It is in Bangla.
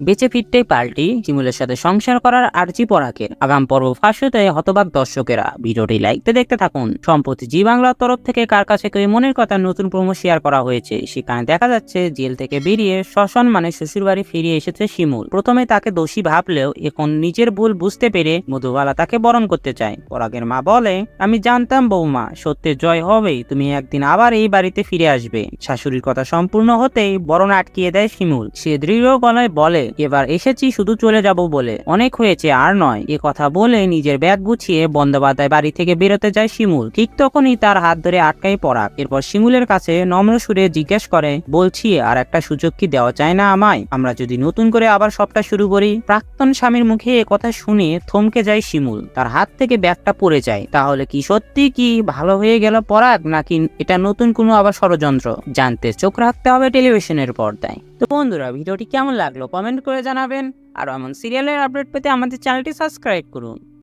বেঁচে ফিরতেই পাল্টি শিমুলের সাথে সংসার করার আর্জি পরাকের আগাম পর্ব ফাঁস হতে হতবাক দর্শকেরা। ভিডিওটি লাইকতে দেখতে থাকুন। সম্প্রতি জি বাংলার তরফ থেকে কার কাছে কেউ মনের কথা নতুন প্রোমো শেয়ার করা হয়েছে, সেখানে দেখা যাচ্ছে জেল থেকে বেরিয়ে শ্মশান মানে শ্বশুরবাড়ি ফিরিয়ে এসেছে শিমুল। প্রথমে তাকে দোষী ভাবলেও এখন নিজের ভুল বুঝতে পেরে মধুবালা তাকে বরণ করতে চায়। পরাগের মা বলে, আমি জানতাম বৌমা, সত্যের জয় হবেই, তুমি একদিন আবার এই বাড়িতে ফিরে আসবে। শাশুড়ির কথা সম্পূর্ণ হতেই বরণ আটকিয়ে দেয় শিমুল। সে দৃঢ় গলায় বলে এবার এসেছি শুধু চলে যাব বলে। অনেক হয়েছে, আর নয়। এ কথা বলে নিজের ব্যাগ গুছিয়ে বন্দ্যোপাধ্যায় বাড়ি থেকে বেরোতে যায় শিমুল। ঠিক তখনই তার হাত ধরে আটকাই পরাগ এরপর শিমুলের কাছে নম্র সুরে জিজ্ঞেস করে, বলছি, আর একটা সুযোগ কি দেওয়া যায় না আমায়? আমরা যদি নতুন করে আবার সবটা শুরু করি? প্রাক্তন স্বামীর মুখে এ কথা শুনে থমকে যায় শিমুল। তার হাত থেকে ব্যাগটা পড়ে যায়। তাহলে কি সত্যি কি ভালো হয়ে গেল পরাগ, নাকি এটা নতুন কোনো আবার ষড়যন্ত্র? জানতে চোখ রাখতে হবে টেলিভিশনের পর্দায়। তো বন্ধুরা, ভিডিওটি কেমন লাগল? কমেন্ট করে জানাবেন। আর এমন সিরিয়ালের আপডেট পেতে আমাদের চ্যানেলটি সাবস্ক্রাইব করুন।